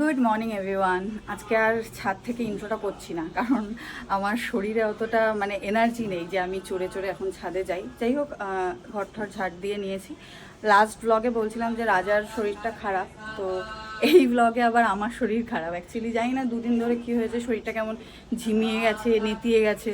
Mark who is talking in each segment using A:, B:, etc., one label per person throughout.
A: Good morning everyone আজকে আর ছাদ থেকে ইন্ট্রোটা করছি না, কারণ আমার শরীরে অতটা মানে এনার্জি নেই যে আমি চড়ে চড়ে এখন ছাদে যাই। যাই হোক ঘর ঠর ঝাড় দিয়ে নিয়েছি। লাস্ট ব্লগে বলছিলাম যে রাজার শরীরটা খারাপ, তো এই ব্লগে আবার আমার শরীর খারাপ। অ্যাকচুয়ালি জানি না দুদিন ধরে কি হয়েছে, শরীরটা কেমন ঝিমিয়ে গেছে, নেতিয়ে গেছে।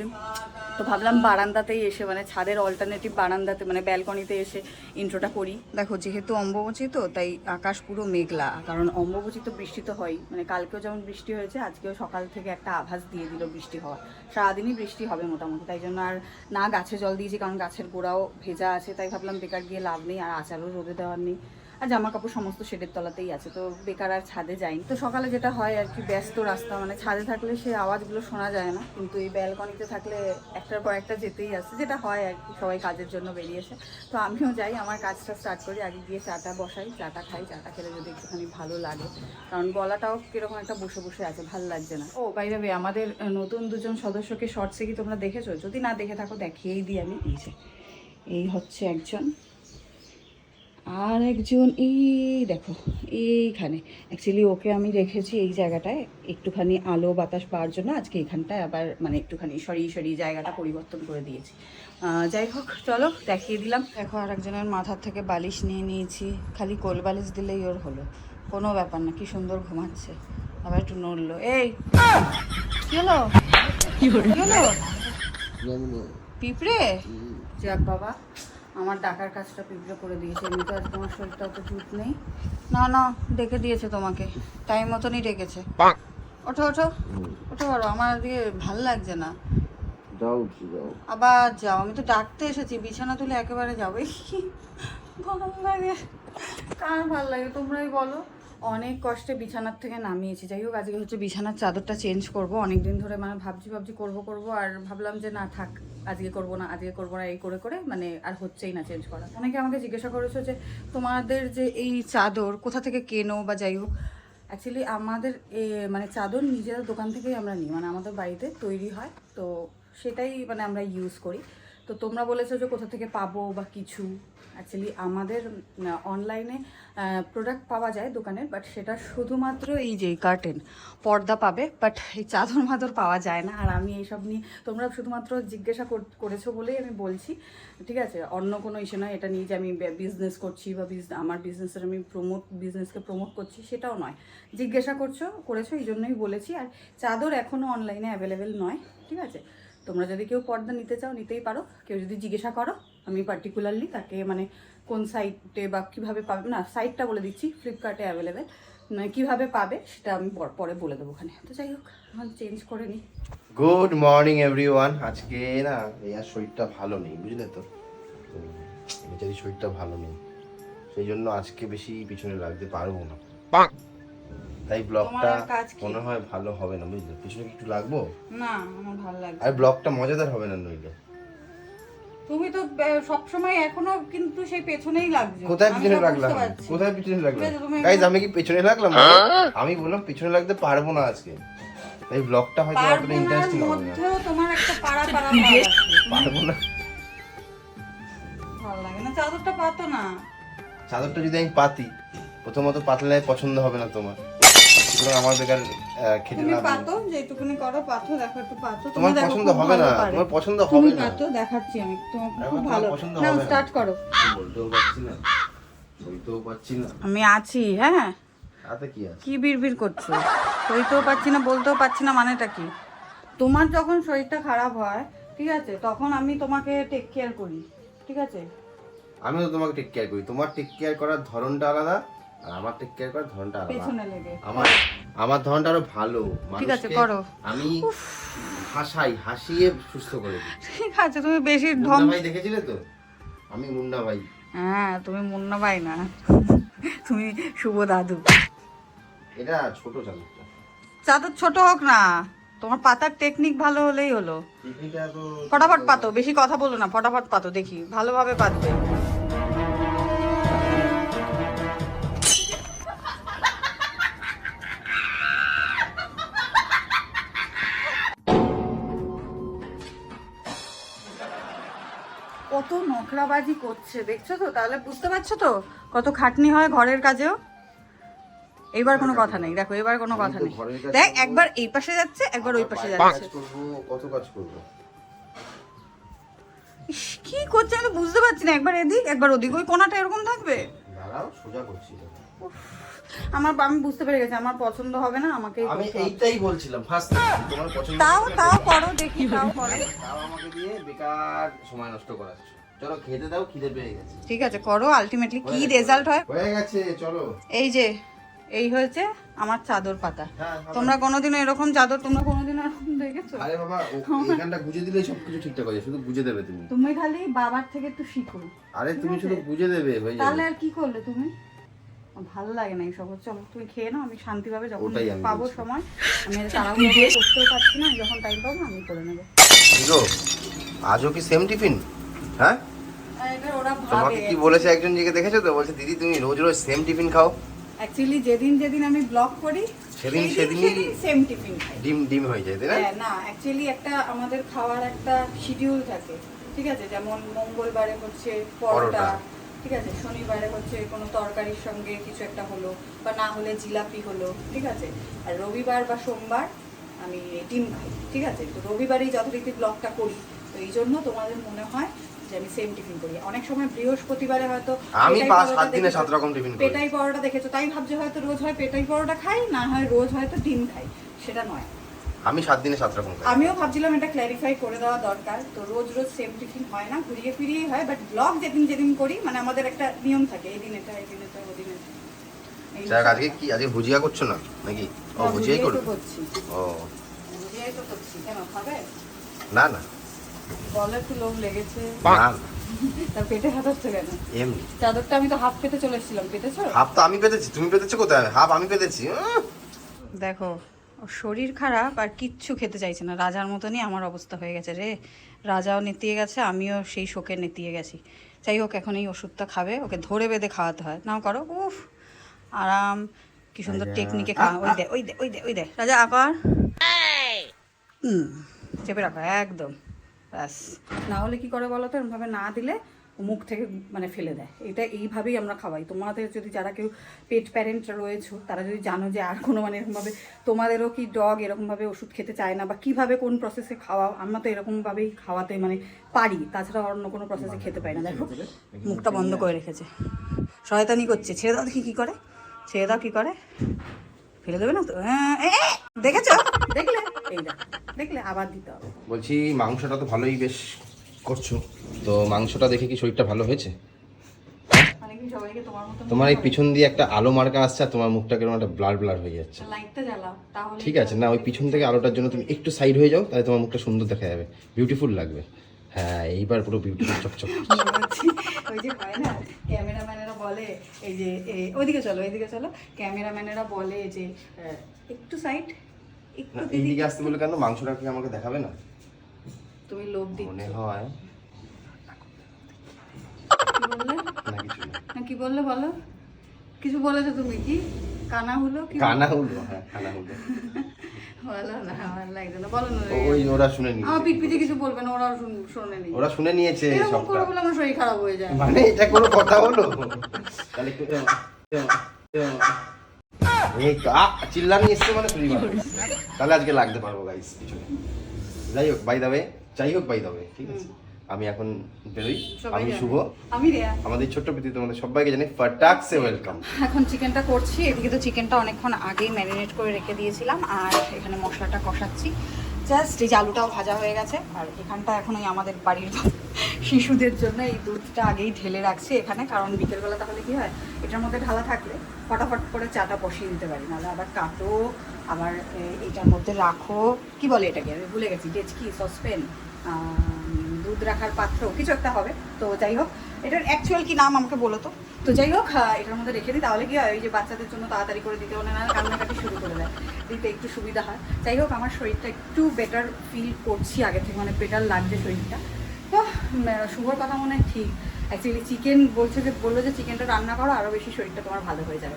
A: তো ভাবলাম বারান্দাতেই এসে মানে ছাদের অল্টারনেটিভ বারান্দাতে মানে ব্যালকনিতে এসে ইন্ট্রোটা করি। দেখো, যেহেতু অম্বুবচী তো, তাই আকাশ পুরো মেঘলা। কারণ অম্বুবচী তো বৃষ্টি তো হয় মানে কালকেও যেমন বৃষ্টি হয়েছে, আজকেও সকাল থেকে একটা আভাস দিয়ে দিল বৃষ্টি হওয়া সারাদিনই বৃষ্টি হবে মোটামুটি, তাই জন্য আর না গাছে জল দিয়েছি, কারণ গাছের গোড়াও ভেজা আছে, তাই ভাবলাম বেকার গিয়ে লাভ নেই, আর আচারও রোদে দেওয়ার নেই। আর জামা কাপড় সমস্ত শেডের তলাতেই আছে, তো বেকার আর ছাদে যাইনি তো সকালে যেটা হয় আর কি, ব্যস্ত রাস্তা মানে ছাদে থাকলে সে আওয়াজগুলো শোনা যায় না, কিন্তু এই ব্যালকনিতে থাকলে একটার পর একটা যেতেই আসছে যেটা হয় আর কি, সবাই কাজের জন্য বেরিয়েছে। তো আমিও যাই, আমার কাজটা স্টার্ট করি, আগে গিয়ে চাটা বসাই, চাটা খাই, চাটা খেলে যদি একটুখানি ভালো লাগে। কারণ গলাটাও কীরকম একটা বসে বসে আছে, ভালো লাগছে না। ও বাইরে আমাদের নতুন দুজন সদস্যকে শর্টসে কি তোমরা দেখেছ? যদি না দেখে থাকো, দেখিয়েই দিই আমি। এই যে, এই হচ্ছে একজন। আর একজন এই দেখো এইখানে। অ্যাকচুয়ালি ওকে আমি রেখেছি এই জায়গাটায়। একটুখানি আলো বাতাস পাওয়ার জন্য আজকে এখানটায় আবার মানে একটুখানি সরিয়ে সরিয়ে জায়গাটা পরিবর্তন করে দিয়েছি। যাই হোক চলো দেখিয়ে দিলাম। দেখো আর একজনের মাথার থেকে বালিশ নিয়ে নিয়েছি। খালি কোল বালিশ দিলেই ওর হলো। কোনো ব্যাপার না কি সুন্দর ঘুমাচ্ছে। আবার একটু নড়লো। এই কি হলো? কি হলো? পিঁপড়ে? যাক বাবা। আমার ডাকার কাজটা পিঁপড়ে করে দিয়েছে। এমনি তো আজ তোমার শরীরটা অত জুত নেই। না না ডেকে দিয়েছে তোমাকে। টাইম মতনই ডেকেছে। ওঠো ওঠো। ওঠো বড় আমার দিয়ে ভালো লাগছে না।
B: যাও যাও।
A: আবার যাও। আমি তো ডাকতে এসেছি। বিছানা তুলে একেবারে যাবে। ভালো লাগে। কার ভালো লাগে? তোমরাই বলো। অনেক কষ্টে বিছানার থেকে নামিয়েছি। যাই হোক আজকে হচ্ছে বিছানার চাদরটা চেঞ্জ করব। অনেক দিন ধরে মানে ভাবছি ভাবছি করব করব। আর ভাবলাম যে না থাক। আজকে করব না, আজকে করব না, এই করে করে মানে আর হচ্ছেই না চেঞ্জ করা। অনেকে আমাকে জিজ্ঞাসা করেছ যে তোমাদের যে এই চাদর কোথা থেকে কেনো বা যাই হোক অ্যাকচুয়ালি আমাদের মানে চাদর নিজেদের দোকান থেকেই আমরা নিই মানে আমাদের বাড়িতে তৈরি হয়, তো সেটাই মানে আমরা ইউজ করি। তো তোমরা বলেছ যে কোথা থেকে পাবো বা কিছু। অ্যাকচুয়ালি আমাদের অনলাইনে প্রোডাক্ট পাওয়া যায় দোকানের বাট সেটা শুধুমাত্র এই যে কার্টেন পর্দা পাবে বাট এই চাদর মাদর পাওয়া যায় না। আর আমি এইসব নিয়ে তোমরা শুধুমাত্র জিজ্ঞাসা কর- করেছ বলেই আমি বলছি। ঠিক আছে, অন্য কোনো ইস্যু নয়, এটা নিয়ে যে আমি বিজনেস করছি বা আমার বিজনেসের আমি প্রমোট বিজনেসকে প্রমোট করছি, সেটাও নয়। জিজ্ঞাসা করছ, করেছ এই জন্যই বলেছি। আর চাদর এখনও অনলাইনে অ্যাভেলেবেল নয়। ঠিক আছে তোমরা যদি কেউ পর্দা নিতে চাও নিতেই পারো। কেউ যদি জিজ্ঞাসা করো আমি পার্টিকুলারলি তাকে মানে কোন সাইটে বা কীভাবে পাবে না সাইটটা বলে দিচ্ছি ফ্লিপকার্টে অ্যাভেলেবেল মানে কীভাবে পাবে সেটা আমি পর- পরে বলে দেবো ওখানে। তো যাই হোক এখন চেঞ্জ করে নিই
B: গুড মর্নিং এভরিওয়ান আজকে না এই আর শরীরটা ভালো নেই বুঝলে তো? বেচারি শরীরটা ভালো নেই সেই জন্য আজকে বেশি পিছনে লাগতে পারব না। তাই ব্লগটা? মনে হয় ভালো হবে না বুঝলে? পিছনে কি একটু লাগবো?
A: না আমার ভালো লাগছে
B: আর ব্লগটা মজাদার হবে না নইলে?
A: তুমি তো বে- সবসময় এখনও কিন্তু সেই পেছনেই লাগছো।
B: কোথায় পিছনে
A: সব
B: লাগলাম? কোথায় পিছনে লাগলাম?
A: আছে,
B: আমি কি পেছনে লাগলাম? আমি বললাম পিছনে লাগতে পারব না আজকে। তাই ব্লগটা হয়তো অতটা ইন্টারেস্টিং হবে না।
A: তোমার একটা পাড়া পাড়া
B: পারব না।
A: ভালো লাগে না চাদরটা পাতো না।
B: চাদরটা যদি আমি পাতি প্রথমত পাতলে পছন্দ হবে না তোমার। সুতরাং আমার বেকার খেটে
A: তুমি পাতো যেটুকুনি করো পাতো দেখো একটু পাতো।
B: তোমার পছন্দ হবে না? তোমার পছন্দ হবে না?
A: পাতো দেখাচ্ছি আমি তোমার খুব ভালো।
B: পছন্দ হবে না।
A: স্টার্ট করো।
B: বলতেও না। বলতেও পারছি না।
A: আমি আছি হ্যাঁ।
B: তাতে কি আছে?
A: কি বিড়বিড় করছ? সইতেও পারছি না বলতেও পারছি না মানেটা কি? তোমার যখন শরীরটা খারাপ হয় ঠিক আছে তখন আমি তোমাকে টেক কেয়ার করি ঠিক আছে?
B: আমি তো তোমাকে টেক কেয়ার করি। তোমার টেক কেয়ার করার ধরনটা আলাদা আর আমার টেক কেয়ার
A: পেছনে লেগে।
B: আমার আমার ধরনটা আরও ভালো।
A: ঠিক আছে, করো।
B: আমি হাসাই হাসিয়ে সুস্থ করে
A: ঠিক আছে তুমি বেশি
B: ভাই দেখেছিলে তো? আমি মুন্না ভাই।
A: হ্যাঁ তুমি মুন্না ভাই না। তুমি শুভ দাদু।
B: এটা ছোট চাদরটা।
A: চাদর ছোট হোক না তোমার পাতার টেকনিক ভালো হলেই হলো। ফটাফট পাতো বেশি কথা বলো না ফটাফট পাতো দেখি ভালোভাবে পাতবে। নখরাবাজি করছে দেখছ তো? তাহলে বুঝতে পারছ তো কত খাটনি হয় ঘরের কাজেও? এবার কোনো কথা নেই দেখো এবার কোনো কথা নেই। দেখ একবার এই পাশে যাচ্ছে একবার ওই পাশে যাচ্ছে।
B: কত কাজ করব?
A: কি করছে আমি বুঝতে পারছি না একবার এদিক একবার ওদিক। ওই কোনাটা এরকম থাকবে?
B: দাঁড়াও সোজা করছি
A: আমার আমি বুঝতে পেরে গেছি আমার পছন্দ হবে না আমাকে
B: আমি এইটাই বলছিলাম ফার্স্ট তোমার পছন্দ
A: তাও তাও করো দেখি তাও করো।
B: তাও আমাকে দিয়ে বেকার সময় নষ্ট করাচ্ছ। চলো খেতে দাও খিদে পেয়ে গেছে।
A: ঠিক আছে করো আলটিমেটলি কি রেজাল্ট হয়?
B: হয়ে গেছে চলো।
A: এই যে এই হয়েছে আমার চাদর পাতা।
B: হ্যাঁ
A: তোমরা কোনোদিনও এরকম চাদর তোমরা কোনোদিনও এরকম দেখেছ?
B: আরে বাবা এখানটা গুজে দিলেই সবকিছু ঠিকঠাক হয়ে যাবে শুধু গুজে দেবে তুমি।
A: তুমি খালি বাবার থেকে একটু শিখো।
B: আরে তুমি শুধু গুজে দেবে হয়ে
A: তাহলে আর কি করলে তুমি? আমার ভালো লাগে না এইসব। চলো তুমি খেয়ে নাও আমি শান্তিভাবে যখন পাবো সময় আমি তাড়াহুড়ো করে করতেও পারছি না যখন টাইম পাবো আমি করে নেব।
B: আজও কি সেম টিফিন হ্যাঁ? তোমাকে কি বলেছে একজন জিকে দেখেছ তো? বলছে দিদি তুমি রোজ রোজ সেম টিফিন খাও।
A: অ্যাকচুয়ালি যেদিন যেদিন আমি ব্লগ করি
B: সেদিন সেদিনই
A: সেম টিফিন খাই।
B: ডিম ডিম হয়ে যায় তাই না?
A: হ্যাঁ না অ্যাকচুয়ালি একটা আমাদের খাওয়ার একটা শিডিউল থাকে ঠিক আছে? যেমন মঙ্গলবারে হচ্ছে পরোটা
B: পরোটা।
A: ঠিক আছে? শনিবারে হচ্ছে কোনো তরকারির সঙ্গে কিছু একটা হলো বা না হলে জিলাপি হলো ঠিক আছে? আর রবিবার বা সোমবার আমি ডিম খাই ঠিক আছে? তো রবিবারেই যথারীতি ব্লগটা করি তো এই জন্য তোমাদের মনে হয় যে আমি সেম টিফিন করি। অনেক সময় বৃহস্পতিবারে হয়তো
B: আমি পাঁচ সাত দিনে। সাত রকম টিফিন করি।
A: পেটাই পরোটা দেখেছ। তাই ভাবছে হয়তো রোজ হয় পেটাই পরোটা খাই না হয় রোজ হয়তো ডিম খাই। সেটা নয়।
B: আমি সাত দিনে সাত রকম খাই।
A: আমিও ভাবছিলাম এটা ক্ল্যারিফাই করে দেওয়া দরকার। তো রোজ রোজ সেম টিফিন হয় না ঘুরিয়ে ফিরিয়ে হয় বাট ব্লগ যেদিন যেদিন করি মানে আমাদের একটা নিয়ম থাকে এই দিন এটা এই দিন এটা ওই দিন এটা।
B: যাক আজকে কি আজকে ভুজিয়া করছ না? নাকি? ও ভুজিয়াই করবে?
A: করছি।
B: ও।
A: ভুজিয়াই তো করছি। কেন খাবে?
B: না না।
A: বলে একটু লোভ লেগেছে।
B: না না।
A: তার পেটে হাত হচ্ছে কেন?
B: এমনি।
A: চাদরটা আমি তো হাফ পেতে চলে এসেছিলাম পেতেছো?
B: হাফ তো আমি পেতেছি তুমি পেতেছো কোথায়? হাফ আমি পেতেছি
A: দেখো ওর শরীর খারাপ আর কিচ্ছু খেতে চাইছে না। রাজার মতনই আমার অবস্থা হয়ে গেছে রে। রাজাও নেতিয়ে গেছে আমিও সেই শোকে নেতিয়ে গেছি। যাই হোক এখন এই ওষুধটা খাবে ওকে ধরে বেঁধে খাওয়াতে হয়। নাও করো উফ আরাম। কি সুন্দর টেকনিকে খাওয়া। ওই দে ওই দে ওই দে। ওই দে রাজা আবার চেপে রাখো একদম। ব্যাস। না হলে কি করে বলো তো? এরমভাবে না দিলে মুখ থেকে মানে ফেলে দেয়। এটা এইভাবেই আমরা খাওয়াই। তোমাদের যদি যারা কেউ পেট প্যারেন্ট রয়েছো তারা যদি জানো যে আর কোনো মানে এরকমভাবে তোমাদেরও কি ডগ এরকমভাবে ওষুধ খেতে চায় না বা কীভাবে কোন প্রসেসে খাওয়া আমরা তো এরকমভাবেই খাওয়াতে মানে পারি। তাছাড়া অন্য কোনো প্রসেসে খেতে পারি না। দেখো মুখটা বন্ধ করে রেখেছে। শয়তানি করছে। ছেড়ে দাও দেখি কী করে। ছেড়ে দাও কী করে। ফেলে দেবে না তো? হ্যাঁ দেখেছ? দেখলে? এই দেখ। দেখলে আবার দিতে হবে।
B: বলছি মাংসটা তো ভালোই বেশ করছ। তো মাংসটা দেখে কি শরীরটা ভালো হয়েছে?
A: মানে তোমার
B: এই পিছন দিয়ে একটা আলো মার্কা আসছে আর তোমার মুখটা কেমন একটা ব্লার ব্লার হয়ে যাচ্ছে। ঠিক আছে না ওই পিছন থেকে আলোটার জন্য তুমি একটু সাইড হয়ে যাও তাহলে তোমার মুখটা সুন্দর দেখা যাবে। বিউটিফুল লাগবে। হ্যাঁ এইবার পুরো বিউটিফুল চকচক।
A: ওই যে হয় না ক্যামেরাম্যানেরা বলে এই যে ওইদিকে চলো এইদিকে চলো। ক্যামেরাম্যানেরা বলে যে একটু সাইড একটু
B: আসতে বলে কেন? মাংসটা কি আমাকে দেখাবে না?
A: তুমি লোভ
B: মনে হয়।
A: কি বললে?
B: না কিছু না।
A: না কি বললে বলো? কিছু বলেছ তুমি কি? কানা হলো কি
B: কানা হলো হ্যাঁ কানা হলো।
A: বলো না আমার লাগছে না। বলো না
B: ওই ওরা শুনে নিয়েছে।
A: কিছু বলবে না শুন- শোনে
B: ওরা শুনে নিয়েছে
A: করে বলে আমার শরীর খারাপ হয়ে যায়।
B: মানে এটা কোনো কথা হলো? তাহলে একটু এই গা- চিল্লানি এসছে মানে তুই তাহলে আজকে লাগতে পারব গাইস পিছনে যাই হোক বাই দাবে যাই হোক বাই দাবে ঠিক আছে? আমি এখন বেরোই। আমি শুভ।
A: আমি রেয়া।
B: আমাদের ছোট্ট পৃথিবী তোমাদের সবাইকে জানি ফাটাকসে ওয়েলকাম
A: এখন চিকেনটা করছি। এদিকে তো চিকেনটা অনেকক্ষণ আগেই ম্যারিনেট করে রেখে দিয়েছিলাম আর এখানে মশলাটা কষাচ্ছি। জাস্ট এই আলুটাও ভাজা হয়ে গেছে আর এখানটা এখন ওই আমাদের বাড়ির শিশুদের জন্য এই দুধটা আগেই ঢেলে রাখছি এখানে, কারণ বিকেলবেলা তাহলে কি হয়, এটার মধ্যে ঢালা থাকলে ফটাফট করে চাটা বসিয়ে দিতে পারি, নাহলে আবার কাটো, আবার এটার মধ্যে রাখো, কি বলে এটাকে? আমি ভুলে গেছি, ডেচকি সসপেন দুধ রাখার পাত্র, কিছু একটা হবে। তো যাই হোক, এটার অ্যাকচুয়াল কি নাম আমাকে বলো তো? তো যাই হোক এটার মধ্যে রেখে দিই, তাহলে কি হয়, ওই যে বাচ্চাদের জন্য তাড়াতাড়ি করে দিতে হলে না কান্নাকাটি শুরু করে দেয়, দিতে একটু সুবিধা হয়। যাই হোক, আমার শরীরটা একটু বেটার ফিল করছি আগে থেকে মানে বেটার লাগছে শরীরটা। শুভর কথা মনে হয় ঠিক। অ্যাকচুয়ালি চিকেন বলছে যে, বলল যে চিকেনটা রান্না করো আরও বেশি শরীরটা তোমার ভালো হয়ে যাবে।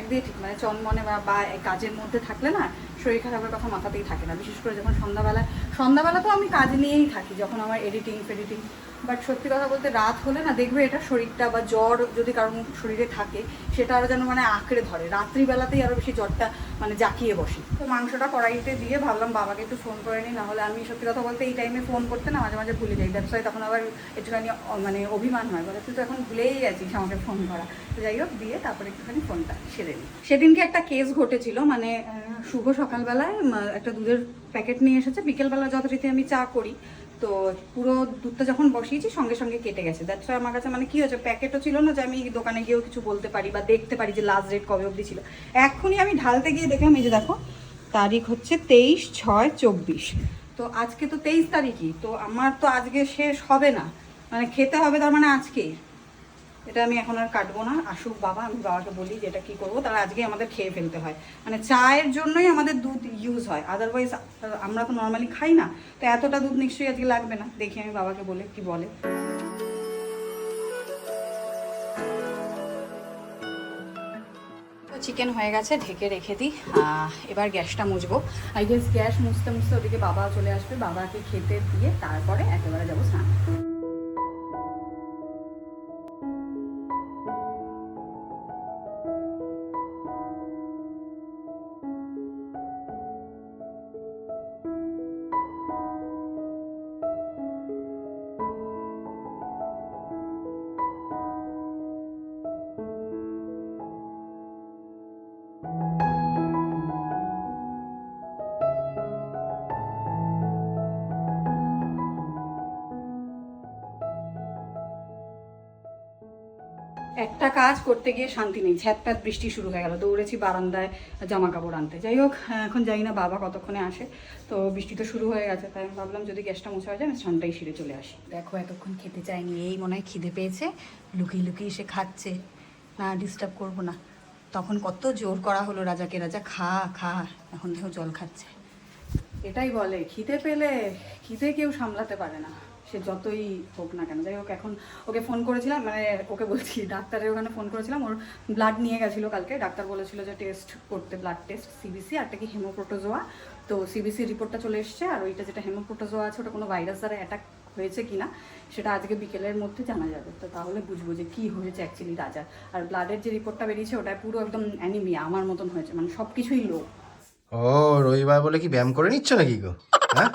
A: একদিকে ঠিক মানে চনমনে বা বা কাজের মধ্যে থাকলে না, শরীর খারাপের কথা মাথাতেই থাকে না। বিশেষ করে যখন সন্ধ্যাবেলা সন্ধ্যাবেলা তো আমি কাজ নিয়েই থাকি, যখন আমার এডিটিং ফেডিটিং বাট সত্যি কথা বলতে রাত হলে না দেখবে এটা শরীরটা বা জ্বর যদি কারণ শরীরে থাকে, সেটা আরও যেন মানে আঁকড়ে ধরে। রাত্রিবেলাতেই আরও বেশি জ্বরটা মানে জাকিয়ে বসে। তো মাংসটা কড়াইতে দিয়ে ভাবলাম বাবাকে একটু ফোন করে নিই, নাহলে আমি সত্যি কথা বলতে এই টাইমে ফোন করতে না মাঝে মাঝে ভুলে যাই। ব্যবসায় তখন আবার একটুখানি মানে অভিমান হয়। বলে, তুই তো এখন ভুলেই গেছিস আমাকে ফোন করা। তো যাই হোক, দিয়ে তারপরে একটুখানি ফোনটা সেরে নিই। সেদিনকে একটা কেস ঘটেছিল মানে শুভ সকালবেলায় একটা দুধের প্যাকেট নিয়ে এসেছে। বিকেলবেলা যথারীতি আমি চা করি। তো পুরো দুধটা যখন বসিয়েছি সঙ্গে সঙ্গে কেটে গেছে। দ্যাটস আমার কাছে মানে কি হয়েছে, প্যাকেটও ছিল না যে আমি দোকানে গিয়েও কিছু বলতে পারি বা দেখতে পারি যে লাস্ট ডেট কবে অবধি ছিল। এখনই আমি ঢালতে গিয়ে দেখলাম, এই যে দেখো, তারিখ হচ্ছে তেইশ ছয় চব্বিশ। তো আজকে তো তেইশ তারিখই, তো আমার তো আজকে শেষ হবে না। মানে খেতে হবে তার মানে আজকেই। এটা আমি এখন আর কাটবো না। আসুক বাবা, আমি বাবাকে বলি যে এটা কী করব। তাহলে আজকে আমাদের খেয়ে ফেলতে হয়। মানে চায়ের জন্যই আমাদের দুধ ইউজ হয়। আদারওয়াইজ আমরা তো নর্মালি খাই না। তো এতটা দুধ নিশ্চয়ই আজকে লাগবে না। দেখি আমি বাবাকে বলে কি বলে। চিকেন হয়ে গেছে, ঢেকে রেখে দিই। এবার গ্যাসটা মুছবো। আই গেস গ্যাস মুছতে মুছতে ওদিকে বাবা চলে আসবে। বাবাকে খেতে দিয়ে তারপরে একেবারে যাব স্নান একটা কাজ করতে গিয়ে শান্তি নেই। ছ্যাঁত বৃষ্টি শুরু হয়ে গেল। দৌড়েছি বারান্দায় জামা কাপড় আনতে। যাই হোক এখন জানি না বাবা কতক্ষণে আসে। তো বৃষ্টি তো শুরু হয়ে গেছে তাই আমি ভাবলাম যদি গ্যাসটা মোছা হয়ে যায় আমি স্নানটাই সেরে চলে আসি। দেখো এতক্ষণ খেতে চাইনি এই মনে হয় খিদে পেয়েছে। লুকিয়ে লুকিয়ে সে খাচ্ছে। না ডিস্টার্ব করব না। তখন কত জোর করা হলো রাজাকে। রাজা খা খা এখন দেখো জল খাচ্ছে। এটাই বলে খিদে পেলে খিদে কেউ সামলাতে পারে না। সে যতই হোক না কেন, যাই হোক এখন ওকে ফোন করেছিলাম মানে ওকে বলছি, ডাক্তারের ওখানে ফোন করেছিলাম, ওর ব্লাড নিয়ে গেছিল কালকে। ডাক্তার বলেছিল যে টেস্ট করতে ব্লাড টেস্ট সিবিসি আর কি হেমোপ্রোটোজোয়া তো সিবিসি রিপোর্টটা চলে এসছে, আর ওইটা যেটা হেমোপ্রোটোজোয়া আছে, ওটা কোনো ভাইরাস দ্বারা অ্যাটাক হয়েছে কিনা, সেটা আজকে বিকেলের মধ্যে জানা যাবে। তো তাহলে বুঝব যে কি হয়েছে অ্যাকচুয়ালি রাজার আর ব্লাডের যে রিপোর্টটা বেরিয়েছে ওটা পুরো একদম অ্যানিমিয়া আমার মতন হয়েছে মানে সব কিছুই লো
B: ও, রবিবার বলে কি ব্যায়াম করে নিচ্ছ নাকি গো? হ্যাঁ?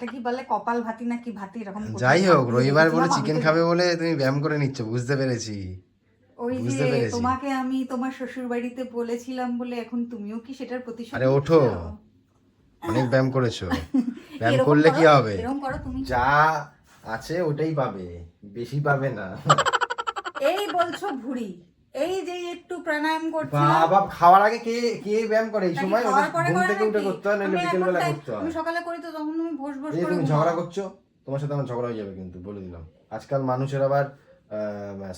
A: এটা কি বলে? কপাল ভাতি না কি ভাতি? এরকম
B: যাই হোক রবিবার বলে চিকেন খাবে বলে তুমি ব্যায়াম করে নিচ্ছ বুঝতে পেরেছি।
A: ওই যে। তোমাকে আমি তোমার শ্বশুর বাড়িতে বলেছিলাম বলে এখন তুমিও কি সেটার প্রতিশোধ
B: আরে ওঠো। অনেক ব্যায়াম করেছ। ব্যায়াম করলে কি হবে?
A: এরকম করো তুমি
B: যা আছে ওটাই পাবে বেশি পাবে না।
A: এই বলছো ভুড়ি। এই যে একটু প্রাণায়াম
B: বাবা খাওয়ার আগে কে কে ব্যায়াম করে? এই সময় ঘুম থেকে উঠে করতে হয় নাহলে বিকেল বেলা করতে হয়।
A: আমি সকালে করি তো তখন তুমি ভোস ভোস করে
B: তুমি ঝগড়া করছ? তোমার সাথে আমার ঝগড়া হয়ে যাবে কিন্তু বলে দিলাম। আজকাল মানুষের আবার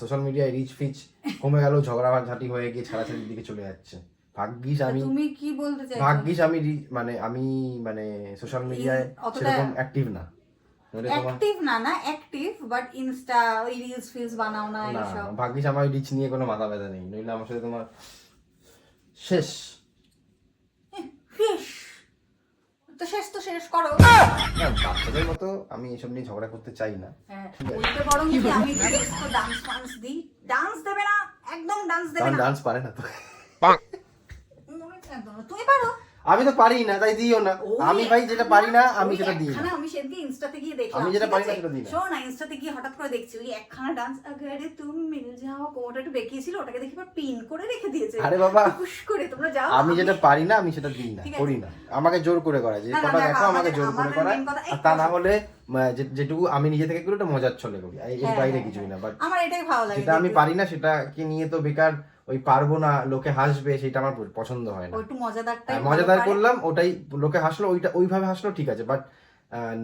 B: সোশ্যাল মিডিয়ায় রিচ ফিচ কমে গেল ঝগড়া ঝাঁটি হয়ে গিয়ে ছাড়াছাড়ির দিকে চলে যাচ্ছে। ভাগ্যিস আমি
A: তুমি কি বলতে চাইছো?
B: ভাগ্যিস আমি মানে আমি মানে সোশ্যাল মিডিয়ায় সেরকম অ্যাক্টিভ না।
A: অ্যাক্টিভ না না অ্যাক্টিভ বাট ইনস্টা ওই রিলস ফিলস বানাও না
B: না
A: এইসব।
B: ভাগ্যিস আমার রিচ নিয়ে কোনো মাথা ব্যথা নেই। নইলে আমার সাথে তোমার শেষ।
A: তো শেষ তো শেষ করো।
B: বাচ্চাদের মতো আমি এসব নিয়ে ঝগড়া করতে চাই না।
A: হ্যাঁ, বলতে বরং কি আমি তো ডান্স ফান্স দিই। ডান্স দেবে না একদম ডান্স দেবে না।
B: ডান্স পারে না তো।
A: হচ্ছে একদম না। তুমি পারো।
B: আমি তো পারি না তাই দিও না। আমি ভাই যেটা পারি না আমি সেটা দিই না।
A: আমি সেদিকে ইনস্টাতে গিয়ে দেখলাম
B: আমি যেটা পারি না সেটা দিই না।
A: শোনো না ইনস্টাতে গিয়ে হঠাৎ করে দেখছি ওই একখানা ডান্স আগারে তুমি মিল যাও কোমরটা একটু বেঁকিয়েছিল ওটাকে দেখি পিন করে রেখে দিয়েছে।
B: আরে বাবা।
A: খুশ করে তোমরা যাও
B: আমি যেটা পারি না আমি সেটা দিই না করি না। আমাকে জোর করে করায় যে
A: না, দেখো,
B: আমাকে জোর করে করায়।
A: কথা
B: আর তা না হলে যেটুকু আমি নিজে থেকে করি ওটা মজার ছলে করি এর
A: হ্যাঁ,
B: বাইরে
A: হ্যাঁ,
B: কিছুই না
A: হ্যাঁ।
B: বাট
A: আমার এটাই ভালো লাগে
B: যেটা আমি পারি না সেটাকে নিয়ে তো বেকার ওই পারব না লোকে হাসবে সেটা আমার পছন্দ হয় না।
A: একটু মজাদারটাই
B: মজাদার করলাম ওটাই লোকে হাসলো ওইটা ওইভাবে হাসলো ঠিক আছে বাট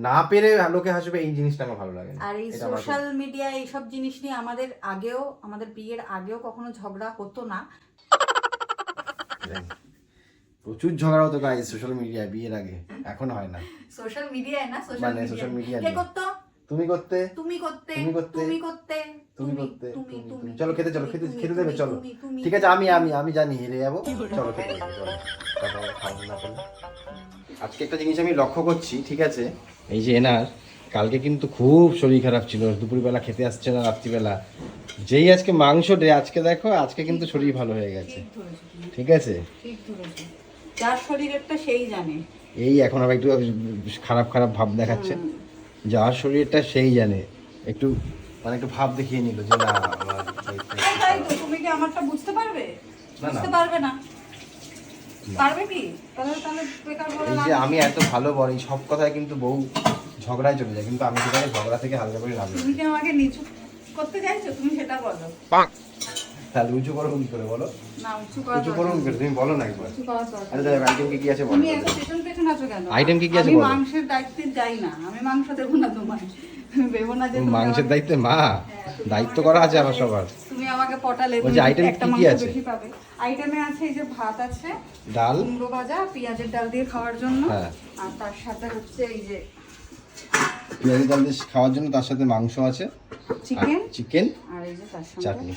B: না পেরে লোকে হাসবে এই জিনিসটা আমার ভালো লাগে
A: আর এই সোশ্যাল মিডিয়া এইসব জিনিস নিয়ে আমাদের আগেও আমাদের বিয়ের আগেও কখনো ঝগড়া হতো না।
B: প্রচুর ঝগড়া হতো গাইস সোশ্যাল মিডিয়ায় বিয়ের আগে এখন হয় না।
A: সোশ্যাল মিডিয়ায় না সোশ্যাল
B: মিডিয়া
A: কে
B: নিয়ে।
A: করতো?
B: তুমি করতে
A: তুমি করতে
B: তুমি করতে,
A: তুমি করতে
B: তুমি করতে
A: তুমি
B: চলো খেতে চলো খেতে খেতে দেবে চলো। ঠিক আছে আমি আমি আমি জানি হেরে যাব। চলো খেতে চলো। আজকে একটা জিনিস আমি লক্ষ্য করছি ঠিক আছে? এই যে এনার কালকে কিন্তু খুব শরীর খারাপ ছিল। দুপুরবেলা খেতে আসছে না রাত্রিবেলা। যেই আজকে মাংস ডে আজকে দেখো আজকে কিন্তু শরীর ভালো হয়ে গেছে।
A: ঠিক
B: আছে?
A: যার সেই জানে।
B: এই এখন আবার একটু খারাপ খারাপ ভাব দেখাচ্ছে। যার শরীরটা সেই জানে। একটু মানে একটু ভাব দেখিয়ে নিল যে না
A: তুমি কি আমারটা বুঝতে পারবে। বুঝতে পারবে না। পারবে কি? তাহলে তাহলে বেকার বলে
B: এই
A: লাভ
B: যে আমি এত ভালো বল এই সব কথায় কিন্তু বউ ঝগড়ায় চলে যায়। কিন্তু আমি সেখানে ঝগড়া থেকে হালকা করে নামি
A: তুমি কি আমাকে নিচু করতে চাইছো? তুমি সেটা বলো।
B: তাহলে উঁচু করব কি করে বলো।
A: না উঁচু করা
B: কি করে তুমি বলো না একবার। আরে দাদা আইটেম কি কি আছে বলো
A: তুমি এত পেছন পেছন আছো কেন?
B: Item কি কি আছে
A: আমি মাংসের দায়িত্বে যাই না। আমি মাংস দেবো না তোমায়। তুমি ভেবো না যে
B: মাংসের দায়িত্বে মা।
A: হ্যাঁ,
B: দায়িত্ব করা আছে আমার সবার।
A: তুমি আমাকে পটালে
B: বলছি, item
A: একটা
B: কি কি আছে?
A: পাবে। আইটেমে আছে এই যে ভাত আছে
B: ডাল।
A: কুমড়ো ভাজা পেঁয়াজের ডাল দিয়ে খাওয়ার জন্য।
B: হ্যাঁ।
A: আর তার সাথে হচ্ছে এই যে
B: পেঁয়াজি ডাল দিয়ে খাওয়ার জন্য তার সাথে মাংস আছে।
A: চিকেন
B: চিকেন
A: আর এই যে তার সঙ্গে
B: চাটনি।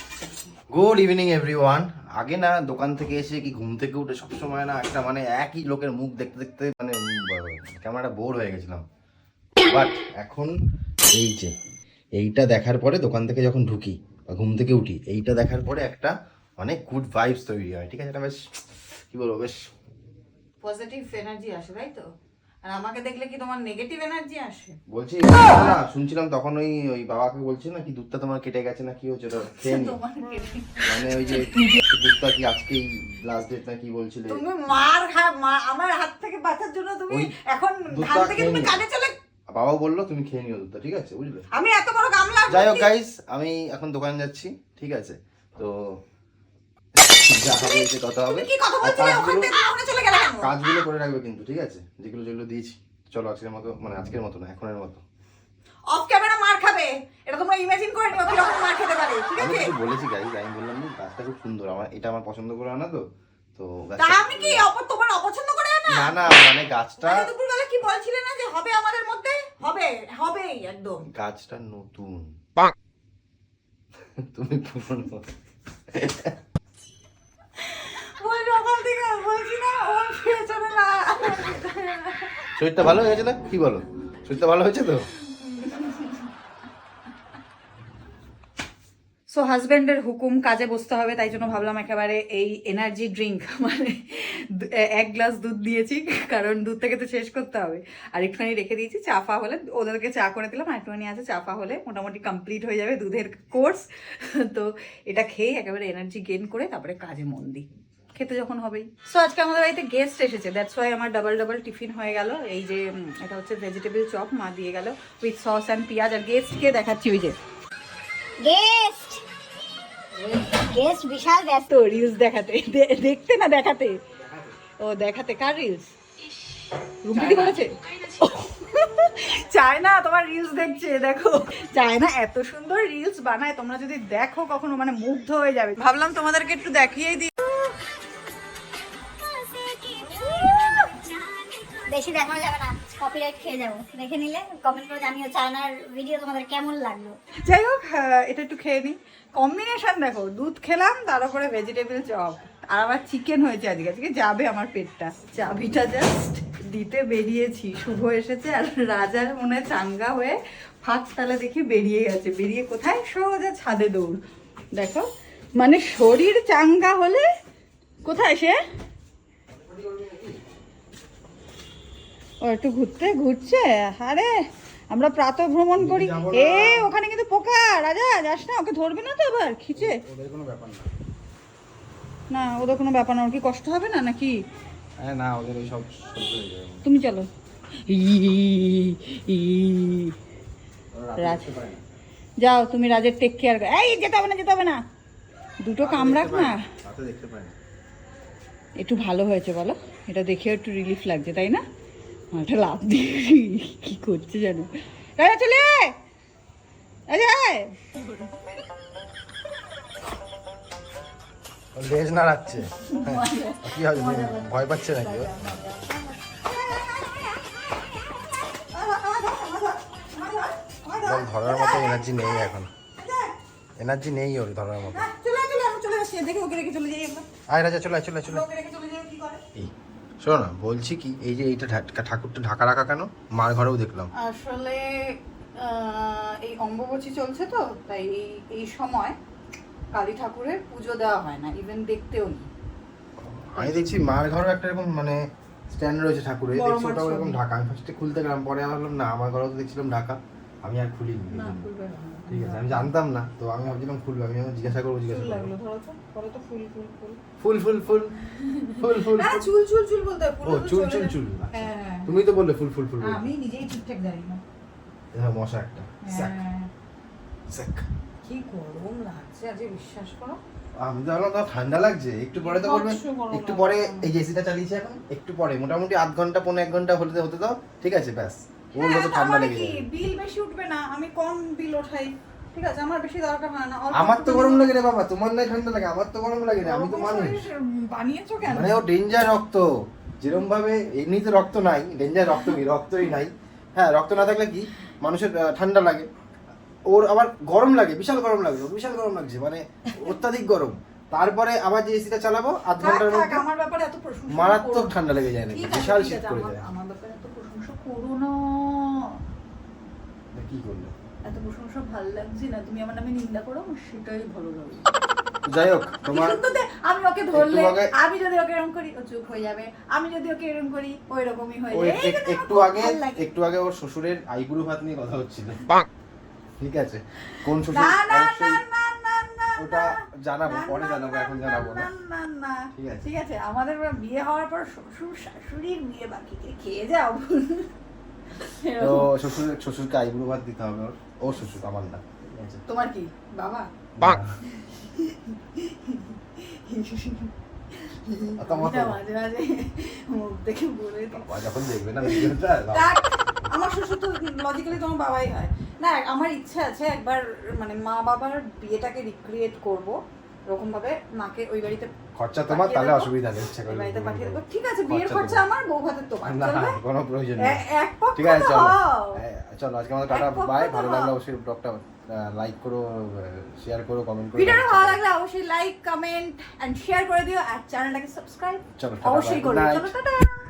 B: গুড ইভিনিং এভরিওয়ান আগে না দোকান থেকে এসে কি ঘুম থেকে উঠে সবসময় না একটা মানে একই লোকের মুখ দেখতে দেখতে মানে একটা বোর হয়ে গেছিলাম। বাট এখন এই যে, এইটা দেখার পরে দোকান থেকে যখন ঢুকি বা ঘুম থেকে উঠি, এইটা দেখার পরে একটা অনেক গুড ভাইবস তৈরি হয়, ঠিক আছে? এটা বেশ, কি বলব, বেশ
A: পজিটিভ এনার্জি আসে, তাই তো? আর আমাকে দেখলে কি তোমার নেগেটিভ এনার্জি আসে?
B: বলছি না শুনছিলাম তখন ওই ওই বাবাকে বলছে না কি দুধটা তোমার কেটে গেছে না কি হচ্ছে নি। মানে ওই যে দুধটা কি আজকেই লাস্ট ডেট না কি বলছিলে?
A: তুমি মার মা- আমার হাত থেকে বাঁচার জন্য তুমি এখন ধান থেকে তুমি। কাজে চলে
B: বাবাও বলল তুমি খেয়ে নিও দুধটা ঠিক আছে বুঝলে?
A: আমি এত বড় গামলা
B: যাই হোক গাইস আমি এখন দোকানে যাচ্ছি ঠিক আছে? তো যা হবে এসে কথা হবে।
A: তুমি কি কথা
B: আর
A: বলছিলে? ওখান
B: কাজগুলো করে রাখবে কিন্তু ঠিক আছে? যেগুলো যেগুলো দিয়েছি। চলো আজকের মতো মানে আজকের মতো না এখনের মতো।
A: অফ ক্যামেরা মার খাবে। এটা তোমরা ইমাজিন করে নিও কীরকম মার খেতে পারে ঠিক আছে?
B: কিছু বলেছি গাইস আমি বললাম যে গাছটা খুব সুন্দর। আমার এটা আমার পছন্দ করে আনা তো। তো গাছটা
A: আমি কি অপ- তোমার অপছন্দ করে না
B: না না মানে গাছটা
A: দুপুরবেলা কি বলছিলে না যে হবে আমাদের মধ্যে? হবে হবেই একদম।
B: গাছটা নতুন। তুমি পুরনো
A: ওই রকম থেকে বলছি না ওর পেছনে না
B: শরীরটা ভালো হয়েছে না? কি বলো? শরীরটা ভালো হয়েছে তো?
A: সো হাজব্যান্ডের হুকুম কাজে বসতে হবে, তাই জন্য ভাবলাম একেবারে এই এনার্জি ড্রিঙ্ক মানে এক গ্লাস দুধ দিয়েছি, কারণ দুধ থেকে তো শেষ করতে হবে। আর একটুখানি রেখে দিয়েছি, চা ফা হলে ওদেরকে চা করে দিলাম, আর একটুখানি আছে, চা ফা হলে মোটামুটি কমপ্লিট হয়ে যাবে দুধের কোর্স তো, এটা খেয়ে একেবারে এনার্জি গেন করে তারপরে কাজে মন দিই। খেতে যখন হবেই। সো আজকে আমাদের বাড়িতে গেস্ট এসেছে। দ্যাটস ওয়াই আমার ডাবল ডাবল টিফিন হয়ে গেল। এই যে এটা হচ্ছে ভেজিটেবল চপ মা দিয়ে গেল উইথ সস অ্যান্ড পেঁয়াজ। আর গেস্টকে দেখাচ্ছি ওই যে।
C: গেস্ট গেস্ট বিশাল ব্যস্ত।
A: রিলস দেখাতে। দেখতে না দেখাতে? ও দেখাতে। কার রিলস রুমপিদি করেছে? চায় না তোমার রিলস দেখছে দেখো। চায় না এত সুন্দর রিলস বানায় তোমরা যদি দেখো কখনো মানে মুগ্ধ হয়ে যাবে। ভাবলাম তোমাদেরকে একটু দেখিয়েই দিই।
C: বেশি দেখানো যাবে না কপিরাইট খেয়ে যাব। দেখে নিলে কমেন্ট করে জানিও চায়নার ভিডিও তোমাদের কেমন লাগল।
A: যাই হোক এটা একটু খেয়ে নিই। কম্বিনেশন দেখো, দুধ খেলাম, তার উপরে ভেজিটেবল চপ আর আবার চিকেন হয়েছে আজকে আজকে যাবে আমার পেটটা। চাবিটা জাস্ট দিতে বেরিয়েছি। শুভ এসেছে আর রাজার মনে চাঙ্গা হয়ে ফাঁক তালে দেখি বেরিয়ে গেছে। বেরিয়ে কোথায়? সোজা ছাদে দৌড়। দেখো মানে শরীর চাঙ্গা হলে কোথায় সে? ও একটু ঘুরতে ঘুরছে? আরে আমরা প্রাত ভ্রমণ করি। এ ওখানে কিন্তু পোকা রাজা যাস না ওকে ধরবে না তো আবার? খিচে। না। ওদের কোনো ব্যাপার না ওর কি কষ্ট হবে না নাকি?
B: হ্যাঁ না ওদের ওই সব
A: তুমি চলো। ই, ই। রাজ। যাও তুমি রাজের টেক কেয়ার এই যেতে হবে না যেতে হবে না। দুটো
B: দেখতে পাই না?
A: একটু ভালো হয়েছে বলো। এটা দেখে একটু রিলিফ লাগছে তাই না? মাঠে লাভ দিয়ে কি করছে জানো রাজা চলে। রাজা আয়।
B: লেজ নাড়াচ্ছে কি হবে ভয় পাচ্ছে নাকি? বল ধরার মতো এনার্জি নেই এখন এনার্জি নেই ওর ধরার মতো
A: চলে আয়, চলে চলে আসছি দেখে ওকে রেখে চলে যাই
B: আয় রাজা চলে আয়, চলে চলে আয়। শোনো না বলছি কি এই যে এইটা ঠাকুরটা ঢাকা রাখা কেন? মার ঘরেও দেখলাম।
A: আসলে এই অম্বুবচী চলছে তো তাই এই এই সময় কালী ঠাকুরের পুজো দেওয়া হয় না ইভেন দেখতেও নেই।
B: আমি দেখছি মার ঘরেও একটা এরকম মানে স্ট্যান্ড রয়েছে ঠাকুরের দেখছি ওটাও এরকম ঢাকা। আমি ফার্স্টে খুলতে গেলাম পরে আমার ভাবলাম না আমার ঘরেও তো দেখছিলাম ঢাকা। আমি আর খুলিনি।
A: না খুলবে না।
B: ঠিক আছে আমি জানতাম না। তো আমি ভাবছিলাম খুলবো আমি জিজ্ঞাসা করব জিজ্ঞাসা
A: ফুল
B: করব।
A: লাগল ধরো তো করো তো ফুল ফুল ফুল।
B: ফুল ফুল ফুল ফুল ফুল।
A: হ্যাঁ চুল চুল চুল বলতে
B: ও চুল
A: চুল
B: চুল
A: হ্যাঁ হ্যাঁ।
B: তুমি তো বললে ফুল ফুল ফুল
A: আমি নিজেই ঠিকঠাক জানি না।
B: হ্যাঁ মশা একটা। স্যাক
A: হ্যাঁ।
B: স্যাক।
A: কি গরম লাগছে আজকে বিশ্বাস করো।
B: আমি তো ঠান্ডা লাগছে একটু পরে তো একটু পরে। এই এসিটা চালিয়েছি এখন একটু পরে মোটামুটি আধ ঘণ্টা পনেরো এক ঘণ্টা হতে হতে দাও ঠিক আছে ব্যাস। ওর
A: হ্যাঁ,
B: ঠান্ডা
A: তাহলে
B: লেগে যাবে।
A: বিল বেশি উঠবে না? আমি কম বিল ওঠাই। ঠিক আছে আমার বেশি দরকার হয় না
B: আমার তো গরম লাগে রে বাবা তোমার নাই ঠান্ডা লাগে আমার তো গরম লাগে না আমি তো মানুষ।
A: বানিয়েছো কেন?
B: মানে ও ডেঞ্জার রক্ত যেরকম ভাবে এমনিতে রক্ত নাই ডেঞ্জার রক্ত কি রক্তই নাই। হ্যাঁ রক্ত না থাকলে কি মানুষের ঠান্ডা লাগে। ওর আবার গরম লাগে বিশাল গরম লাগে বিশাল গরম লাগছে মানে অত্যাধিক গরম। তারপরে আবার যে এসিটা চালাবো আধ
A: ঘণ্টার
B: মধ্যে মারাত্মক ঠান্ডা লেগে যায়
A: আছে,
B: বিশাল শীত করে যায়।
A: আমার ব্যাপারে এত প্রশংসা করো না।
B: কি করল?
A: এত প্রশংসা ভালো লাগছে না তুমি আমার নামে নিন্দা করো আমার সেটাই ভালো লাগে।
B: যাই হোক তোমার
A: আমি ওকে ধরলে আমি যদি ওকে এরকম করি ও চুপ হয়ে যাবে। আমি যদি ওকে এরকম করি ওই রকমই হয়ে যাবে।
B: একটু আগে একটু আগে ওর শ্বশুরের আইবুড়ো ভাত নিয়ে কথা হচ্ছিল। ঠিক আছে? কোন শ্বশুর?
A: না না না না না না
B: ওটা জানাব, পরে জানাব, এখন জানাব না।
A: না না
B: ঠিক আছে।
A: ঠিক আছে আমাদের বিয়ে হওয়ার পর শ্বশুর শাশুড়ির বিয়ে বাকি। খেয়ে যাও।
B: তো শ্বশুর শ্বশুরকে আইবুড়ো ভাত দিতে হবে ওর। ও শ্বশুর আমার না।
A: তোমার কি? বাবা? আমার শ্বশুর তো লজিক্যালি তোমার বাবাই হয়। না আমার ইচ্ছা আছে একবার মানে মা বাবার বিয়েটাকে রিক্রিয়েট করব এরকম ভাবে মাকে ওই বাড়িতে
B: খরচা তোমার তাহলে অসুবিধা নেই ইচ্ছা
A: ঠিক আছে বিয়ের
B: খরচা
A: আমার বউ ভাতের তোমার
B: না কোনো প্রয়োজন নেই। ঠিক আছে চলো। হ্যাঁ, চলো আজকে আমাদের টাটা বাই ভালো লাগল। অবশ্যই ব্লগটা লাইক করো শেয়ার করো কমেন্ট করো
A: ভিডিওটা ভালো লাগলে অবশ্যই লাইক কমেন্ট এন্ড শেয়ার করে দিও আর চ্যানেলটাকে সাবস্ক্রাইব
B: চলো
A: অবশ্যই করো চলো টাটা।